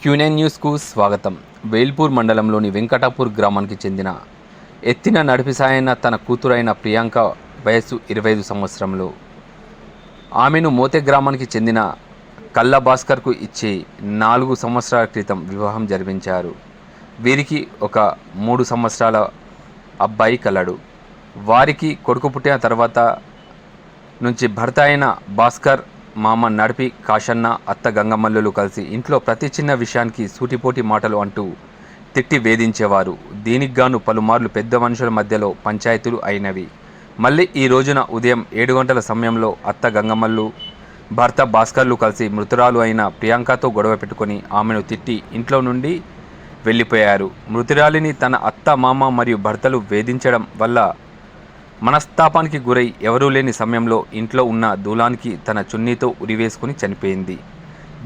Quinine న్యూస్కు స్వాగతం. వేల్పూర్ మండలంలోని వెంకటాపూర్ గ్రామానికి చెందిన ఎత్తిన నడిపిసాయన తన కూతురైన ప్రియాంక వయస్సు ఇరవై ఐదు సంవత్సరములు ఆమెను మోతే గ్రామానికి చెందిన కల్ల భాస్కర్కు ఇచ్చి నాలుగు సంవత్సరాల క్రితం వివాహం జరిపించారు. వీరికి ఒక మూడు సంవత్సరాల అబ్బాయి కలడు. వారికి కొడుకు పుట్టిన తర్వాత నుంచి భర్త అయిన భాస్కర్ మామ నడిపి కాశన్న అత్త గంగమల్లులు కలిసి ఇంట్లో ప్రతి చిన్న విషయానికి సూటిపోటి మాటలు అంటూ తిట్టి వేధించేవారు. దీనికిగాను పలుమార్లు పెద్ద మనుషుల మధ్యలో పంచాయతీలు అయినవి. మళ్ళీ ఈ రోజున ఉదయం ఏడు గంటల సమయంలో అత్త గంగమల్లు భర్త భాస్కర్లు కలిసి మృతురాలు అయిన ప్రియాంకతో గొడవ పెట్టుకొని ఆమెను తిట్టి ఇంట్లో నుండి వెళ్ళిపోయారు. మృతురాలిని తన అత్త మామ మరియు భర్తలు వేధించడం వల్ల మనస్తాపానికి గురై ఎవరూ లేని సమయంలో ఇంట్లో ఉన్న దూలానికి తన చున్నీతో ఉరివేసుకుని చనిపోయింది.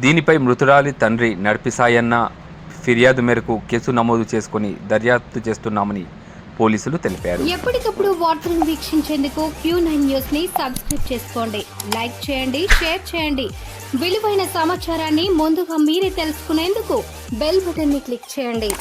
దీనిపై మృతురాలి తండ్రి నడిపిసాయన్న ఫిర్యాదు మేరకు కేసు నమోదు చేసుకుని దర్యాప్తు చేస్తున్నామని పోలీసులు తెలిపారు. ఎప్పటికప్పుడు వార్తలను వీక్షించేందుకు క్యూ నైన్ న్యూస్ని సబ్స్క్రైబ్ చేసుకోండి. లైక్ చేయండి షేర్ చేయండి. విలువైన సమాచారాన్ని ముందుగా మీరే తెలుసుకునేందుకు బెల్ బటన్ని క్లిక్ చేయండి.